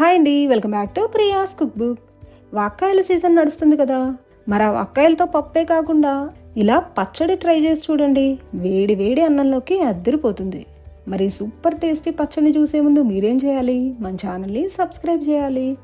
Hi అండి welcome back to Priya's cook book వాక్కాయల season నడుస్తుంది కదా మరి ఆ వాక్కాయలతో పప్పే కాకుండా ఇలా పచ్చడి ట్రై చేసి చూడండి వేడి వేడి అన్నంలోకి అద్దరిపోతుంది. మరి సూపర్ టేస్టీ పచ్చడిని చూసే ముందు మీరేం చేయాలి? మన ఛానల్ని సబ్స్క్రైబ్ చేయాలి.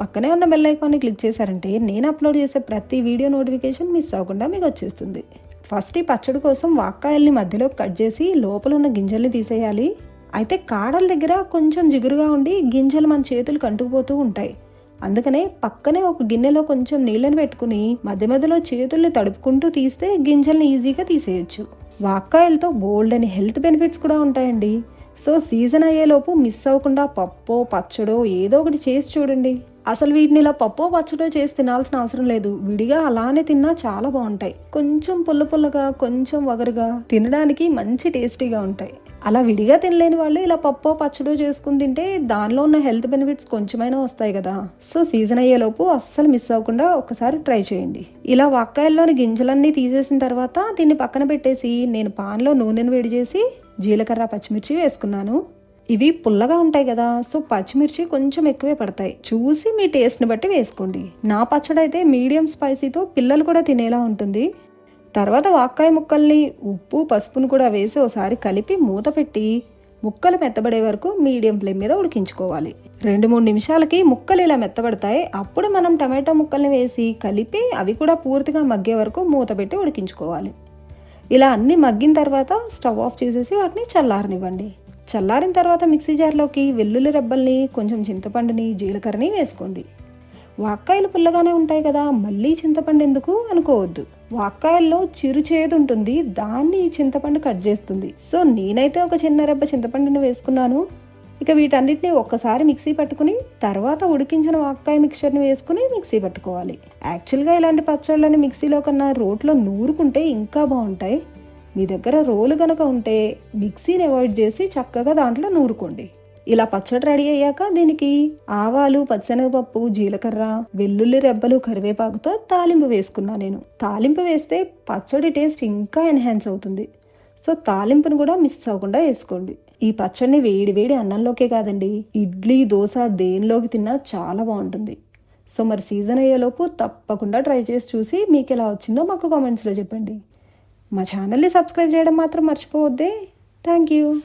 పక్కనే ఉన్న బెల్ ఐకాన్ని క్లిక్ చేశారంటే నేను అప్లోడ్ చేసే ప్రతి వీడియో నోటిఫికేషన్ మిస్ అవ్వకుండా మీకు వచ్చేస్తుంది. ఫస్ట్ ఈ పచ్చడి కోసం వాక్కాయల్ని మధ్యలో కట్ చేసి లోపల ఉన్న గింజల్ని తీసేయాలి. అయితే కాడల దగ్గర కొంచెం జిగురుగా ఉండి గింజలు మన చేతులు కంటుకుపోతూ ఉంటాయి. అందుకనే పక్కనే ఒక గిన్నెలో కొంచెం నీళ్ళని పెట్టుకుని మధ్య మధ్యలో చేతుల్ని తడుపుకుంటూ తీస్తే గింజల్ని ఈజీగా తీసేయచ్చు. వాక్కాయలతో బోల్డ్ అని హెల్త్ బెనిఫిట్స్ కూడా ఉంటాయండి. సో సీజన్ అయ్యేలోపు మిస్ అవ్వకుండా పప్పో పచ్చడో ఏదో ఒకటి చేసి చూడండి. అసలు వీటిని ఇలా పప్పో పచ్చడో చేసి తినాల్సిన అవసరం లేదు. విడిగా అలానే తిన్నా చాలా బాగుంటాయి. కొంచెం పుల్ల పుల్లగా కొంచెం వగరుగా తినడానికి మంచి టేస్టీగా ఉంటాయి. అలా విడిగా తినలేని వాళ్ళు ఇలా పప్పో పచ్చడో చేసుకుని తింటే దానిలో ఉన్న హెల్త్ బెనిఫిట్స్ కొంచెమైనా వస్తాయి కదా. సో సీజన్ అయ్యేలోపు అస్సలు మిస్ అవ్వకుండా ఒకసారి ట్రై చేయండి. ఇలా వక్కాయల్లోని గింజలన్నీ తీసేసిన తర్వాత దీన్ని పక్కన పెట్టేసి నేను పాన్లో నూనెను వేడి చేసి జీలకర్ర పచ్చిమిర్చి వేసుకున్నాను. ఇవి పుల్లగా ఉంటాయి కదా సో పచ్చిమిర్చి కొంచెం ఎక్కువే పడతాయి. చూసి మీ టేస్ట్ని బట్టి వేసుకోండి. నా పచ్చడి అయితే మీడియం స్పైసీతో పిల్లలు కూడా తినేలా ఉంటుంది. తర్వాత వాక్కాయ ముక్కల్ని ఉప్పు పసుపును కూడా వేసి ఒకసారి కలిపి మూత పెట్టి ముక్కలు మెత్తబడే వరకు మీడియం ఫ్లేమ్ మీద ఉడికించుకోవాలి. రెండు మూడు నిమిషాలకి ముక్కలు ఇలా మెత్తబడతాయి. అప్పుడు మనం టమాటో ముక్కల్ని వేసి కలిపి అవి కూడా పూర్తిగా మగ్గే వరకు మూత పెట్టి ఉడికించుకోవాలి. ఇలా అన్నీ మగ్గిన తర్వాత స్టవ్ ఆఫ్ చేసేసి వాటిని చల్లారనివ్వండి. చల్లారిన తర్వాత మిక్సీ జార్లోకి వెల్లుల్లి రెబ్బల్ని కొంచెం చింతపండుని జీలకర్రని వేసుకోండి. వాక్కాయలు పుల్లగానే ఉంటాయి కదా మళ్ళీ చింతపండు ఎందుకు అనుకోవద్దు. వాక్కాయల్లో చిరు చేదు ఉంటుంది దాన్ని ఈ చింతపండు కట్ చేస్తుంది. సో నేనైతే ఒక చిన్న రెబ్బ చింతపండుని వేసుకున్నాను. ఇక వీటన్నిటిని ఒక్కసారి మిక్సీ పట్టుకుని తర్వాత ఉడికించిన వాక్కాయ మిక్చర్ని వేసుకుని మిక్సీ పట్టుకోవాలి. యాక్చువల్గా ఇలాంటి పచ్చళ్ళని మిక్సీలో కన్నా రోట్లో నూరుకుంటే ఇంకా బాగుంటాయి. మీ దగ్గర రోలు గనక ఉంటే మిక్సీని అవాయిడ్ చేసి చక్కగా దాంట్లో నూరుకోండి. ఇలా పచ్చడి రెడీ అయ్యాక దీనికి ఆవాలు పచ్చనగపప్పు జీలకర్ర వెల్లుల్లి రెబ్బలు కరివేపాకుతో తాలింపు వేసుకున్నా నేను. తాలింపు వేస్తే పచ్చడి టేస్ట్ ఇంకా ఎన్హాన్స్ అవుతుంది. సో తాలింపును కూడా మిస్ అవ్వకుండా వేసుకోండి. ఈ పచ్చడిని వేడి వేడి అన్నంలోకే కాదండి ఇడ్లీ దోశ దేనిలోకి తిన్నా చాలా బాగుంటుంది. సో మరి సీజన్ అయ్యేలోపు తప్పకుండా ట్రై చేసి చూసి మీకు ఎలా వచ్చిందో మాకు కామెంట్స్లో చెప్పండి. మా ఛానల్ని సబ్స్క్రైబ్ చేయడం మాత్రం మర్చిపోవద్దే. Thank you.